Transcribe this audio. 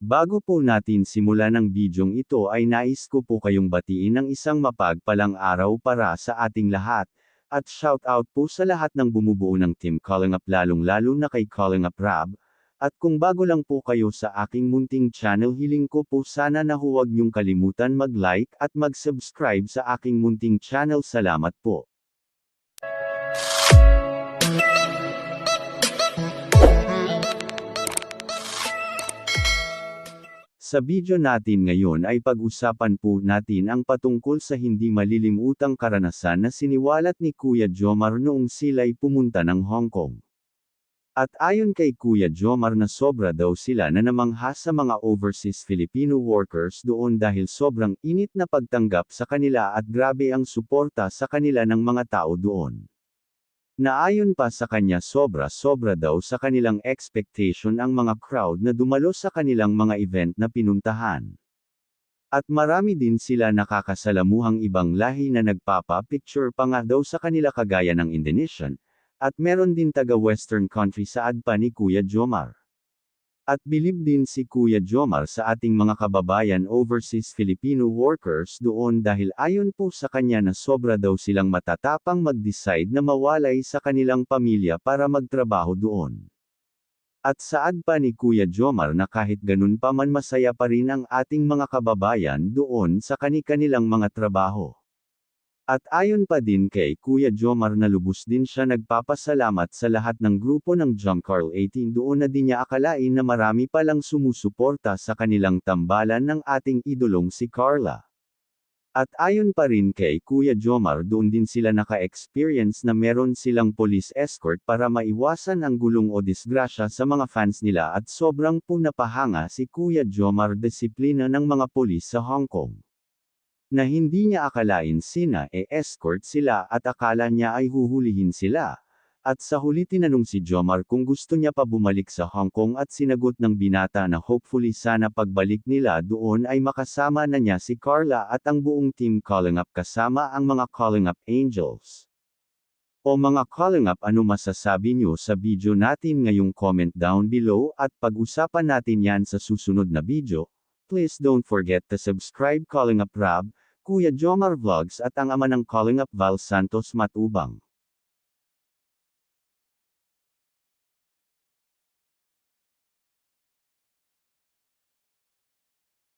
Bago po natin simulan ang bidyong ito ay nais ko po kayong batiin ng isang mapagpalang araw para sa ating lahat. At shout out po sa lahat ng bumubuo ng Team Calling Up lalong lalo na kay Calling Up Rab. At kung bago lang po kayo sa aking munting channel hiling ko po sana na huwag niyong kalimutan mag-like at mag-subscribe sa aking munting channel salamat po. Sa video natin ngayon ay pag-usapan po natin ang patungkol sa hindi malilimutang karanasan na siniwalat ni Kuya Jomar noong sila'y pumunta ng Hong Kong. At ayon kay Kuya Jomar na sobra daw sila na namangha sa mga overseas Filipino workers doon dahil sobrang init na pagtanggap sa kanila at grabe ang suporta sa kanila ng mga tao doon. Naayon pa sa kanya sobra-sobra daw sa kanilang expectation ang mga crowd na dumalo sa kanilang mga event na pinuntahan. At marami din sila nakakasalamuhang ibang lahi na nagpapa-picture pa nga daw sa kanila kagaya ng Indonesian, at meron din taga-western country sa adpa ni Kuya Jomar. At bilib din si Kuya Jomar sa ating mga kababayan overseas Filipino workers doon dahil ayon po sa kanya na sobra daw silang matatapang mag-decide na mawalay sa kanilang pamilya para magtrabaho doon. At saad pa ni Kuya Jomar na kahit ganun pa man masaya pa rin ang ating mga kababayan doon sa kani-kanilang mga trabaho. At ayon pa din kay Kuya Jomar na lubos din siya nagpapasalamat sa lahat ng grupo ng Jumcarl 18 doon na di niya akalain na marami palang sumusuporta sa kanilang tambalan ng ating idolong si Carla. At ayon pa rin kay Kuya Jomar doon din sila naka-experience na meron silang police escort para maiwasan ang gulong o disgrasya sa mga fans nila at sobrang po napahanga si Kuya Jomar disiplina ng mga polis sa Hong Kong na hindi niya akalain sina e-escort sila at akala niya ay huhulihin sila. At sa huli tinanong si Jomar kung gusto niya pa bumalik sa Hong Kong at sinagot ng binata na hopefully sana pagbalik nila doon ay makasama na niya si Carla at ang buong team Calling Up kasama ang mga Calling Up Angels. O mga Calling Up ano masasabi niyo sa video natin ngayong comment down below at pag-usapan natin yan sa susunod na video. Please don't forget to subscribe Calling Up Rab, Kuya Jomar Vlogs at ang ama ng Calling Up Val Santos Matubang.